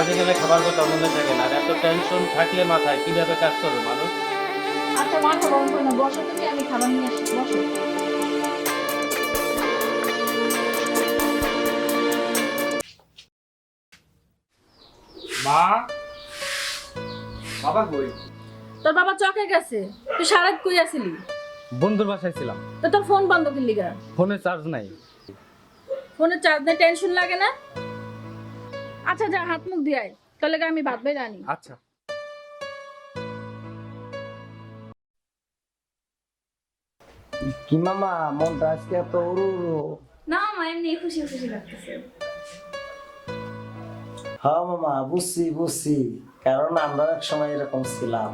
কাজে গেলে খাবার কথা মনে থাকে না। আর এত টেনশন থাকলে মাথায় কীভাবে কাজ করবে মানুষ আচ্ছা মাথা গরম না বসো তুমি আমি খাবার নিয়ে আসি বসো। মা? বাবা কই? তোর বাবা চকে গেছে। তুই সারাত কই আসিলি? বন্ধুর বাসায় ছিলাম। তো তোর ফোন বন্ধ করলি গা ফোনে চার্জ নাই। ফোনে চার্জ নেই টেনশন লাগে না? আচ্ছা যা হাত মুখ দিয়ে আয়। তাহলে আমি ভাত বেড়ে আনি। আচ্ছা। কি মামা মনটা আজকে এত উড়ু উড়ু না মা এমনি খুশি খুশি লাগতেছে। হ্যাঁ মামা বুঝছি বুঝছি। কারণ আমরা এক সময় এরকম ছিলাম।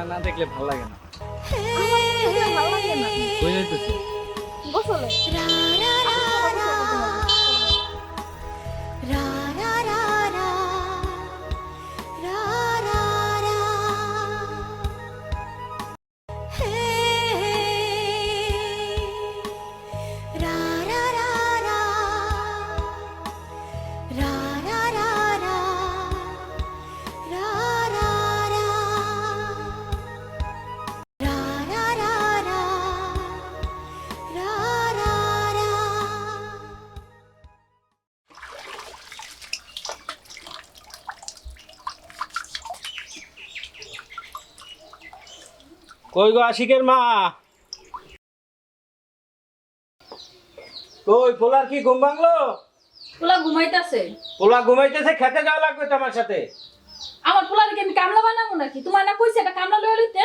তোমার না দেখলে ভালো লাগে না। ভালো লাগে না। কই গো আশিকের মা? কই পোলার কি ঘুম ভাঙলো? পোলা ঘুমাইতেছে। পোলা ঘুমাইতেছে খেতে যাওয়া লাগবে তোমার সাথে। আমার পোলাকে আমি কামলা বানাবো নাকি? তোমার না কইছে এটা কামলা লয়ে লইতে?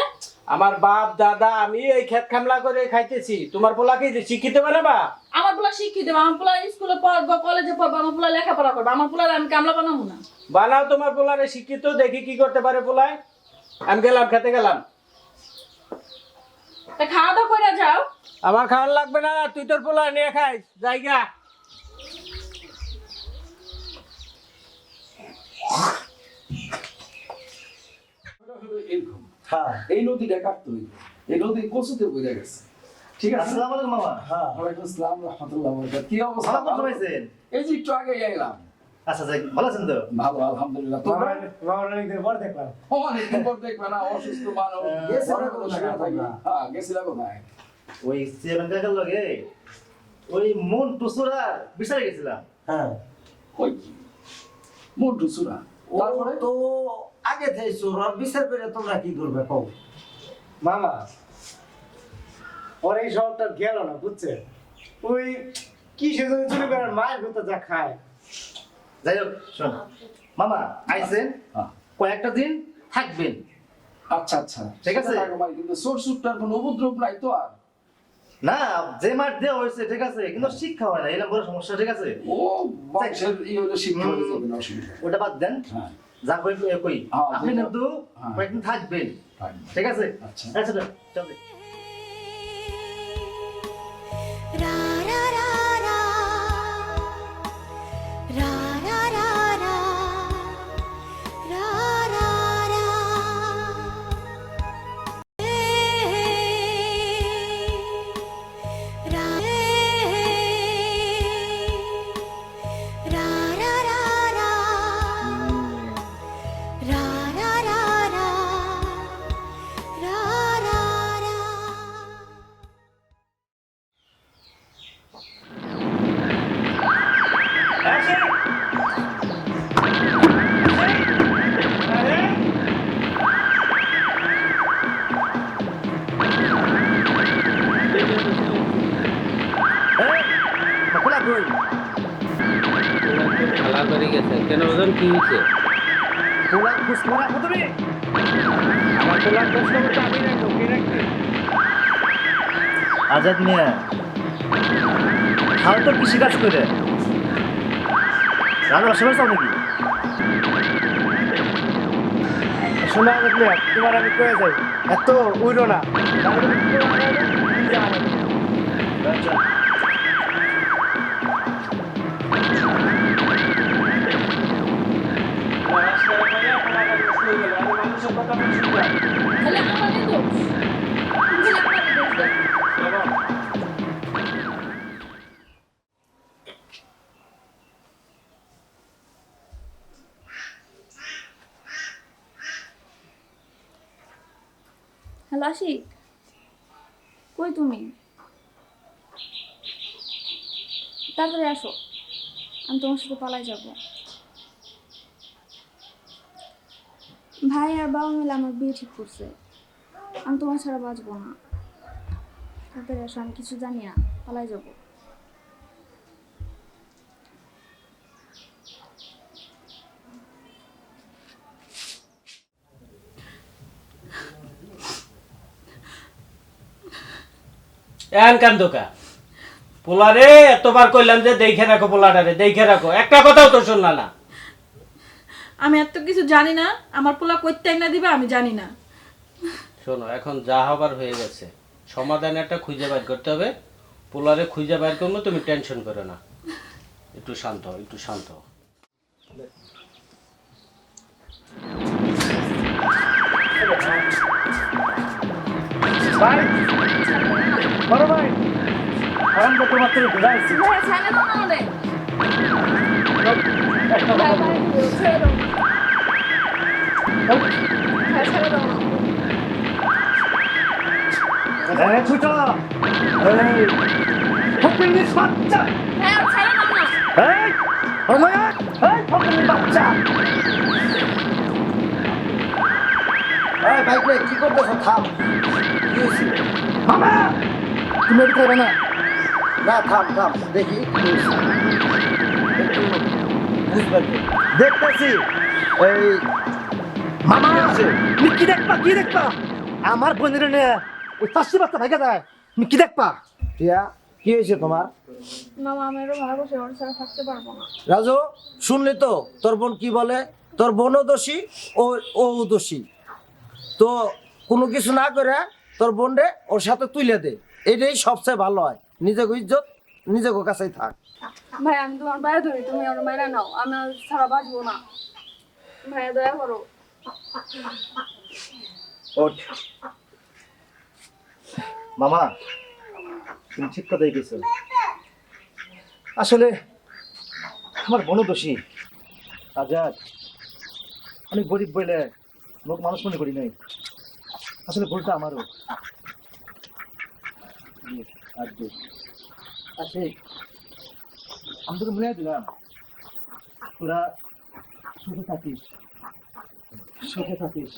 আমার বাপ দাদা আমি এই খেত খামলা করে খাইতেছি। তোমার পোলাকে শিক্ষিত বানাবা? আমার পোলা শিক্ষিত আমার পোলা স্কুলে পড়ব কলেজে পড়ব আমার পোলা লেখাপড়া করব। আমার পোলা আমি কামলা বানাবো না। বানাও তোমার পোলারে শিক্ষিত দেখি কি করতে পারে পোলায়। আমি গেলাম খেতে গেলাম। তা খাওয়া দাওয়া করে যাও। আমার খাওয়ার লাগবে না তুই তোর পোলা নিয়ে খাইস জায়গা হ্যাঁ এই নদীটা কাটতে হইবে এই নদী কচুতে গেছে। ঠিক আছে? আসসালামু আলাইকুম মামা। হ্যাঁ ওয়ালাইকুম আসসালাম রাহমাতুল্লাহ ওয়া বারাকাতুহু। কি অবস্থা ভালো পারছেন এই যে একটু আগে এলাম। আচ্ছা যাক ভালো আছেন তো? ভালো আলহামদুলিল্লাহ। তোমরা পর দেখলাম। অনেকদিন পর দেখবে না অসুস্থ মানুষ গেছিলা ঘরে কোনো কোথায়? শুয়ে থাকি। তোমরা? হ্যাঁ গেছিলা কোথায়? ওই সেভেন কাকার লগে ওই মন টুসুরা বিচারে গেছিলাম। হ্যাঁ। কই কি মোটু তারপরে? তো আগে থেকে চোর বিচার করে তোমরা কি করবে কও? মামা ওর এই শহরটা গেল না বুঝছে ওই কি সেজন্য চুরি করার মায়ের কথা যা খায়। যাই হোক শোন। মামা আইসেন। কয়েকটা দিন থাকবেন। আচ্ছা আচ্ছা। ঠিক আছে। কিন্তু সোর সুরটার কোনো উপদ্রব নাই তো আর। না যে মাঠ দেওয়া হয়েছে ঠিক আছে কিন্তু শিক্ষা হয় না এরকম বড় সমস্যা ঠিক আছে? ও বংশের ই হলে শিক্ষা হয়ে যাবে না অসুবিধা। ওটা বাদ দেন। হ্যাঁ। যা কই কই হ্যাঁ, আপনি কিন্তু হ্যাঁ। কয়েকদিন থাকবেন। ঠিক আছে? আচ্ছা। আচ্ছা চল। আজাদ মিয়া খাও তো কৃষি কাজ করে রান্না বাসা চাও নাকি শোনা দেখলে তোমার আমি কয়ে যাই এত উইরো না হ্যালো আশিক। কই তুমি? তারপরে আসো। আমি তোমার সাথে পালাই যাব। ভাই আর বাবা মিলে আমার বিয়ে ঠিক করছে। আমি তোমার ছাড়া বাঁচবো না। তারপরে আসো, আমি কিছু জানি না। পালাই যাব। এন কান্দোকা পোলারে এতবার কইলাম যে দেখে রাখো পোলাটারে দেখে রাখো। একটা কথাও তো শুনলা না। আমি এত কিছু জানি না আমার পোলা করতে না দিবে আমি জানি না। শোনো এখন যা হবার হয়ে গেছে সমাধান একটা খুঁজে বের করতে হবে। পোলারে খুঁজে বের করব তুমি টেনশন করো না। একটু শান্ত হও একটু শান্ত হও। ভাই। বড় ভাই আমি তো তোমার থেকে না দাও না হ্যাঁ ছুটো ফকিনিস বাচ্চা হ্যাঁ ছেড়ে না এই অময়া এই ফকিনিস বাচ্চা এই বাইক রে কি করতেছ থাম কি হয়েছে মামা তুমি এটা করবে না না থাম থাম দেখি। একটু। দেখতেছি। এই মামা তুমি কি দেখবা কি দেখবা? আমার বোনের নিয়ে ওই পাঁচশো বাচ্চা ভেঙে যায় তুমি কি দেখবা? টিয়া কি হয়েছে তোমার? মামা আমি আরও ভালোবাসি ওর ছাড়া থাকতে পারব না। রাজু শুনলি তো তোর বোন কি বলে? তোর বোনও দোষী ও ও দোষী। তো কোনো কিছু না করে তোর বোনরে ওর সাথে তুলে দে। এটাই সবচেয়ে ভালো হয়। নিজেকে ইজ্জত নিজেকে কাছেই থাক। ভাই আমি তোমার বাইরে ধরি তুমি ওর বাইরে নাও। আমি ছাড়া বাঁচবো না। ভাইয়া দয়া করো। ওঠ। মামা তুমি ঠিক কথাই গেছো আসলে আমার বনদোষী আজাদ আমি গরিব বলে লোক মানুষ মনে করি নাই। আসলে ভুলটা আমারও। জি, আর দোষ আছে আমি তোকে মনে দিলাম তোরা সুখে থাকিস সুখে থাকিস।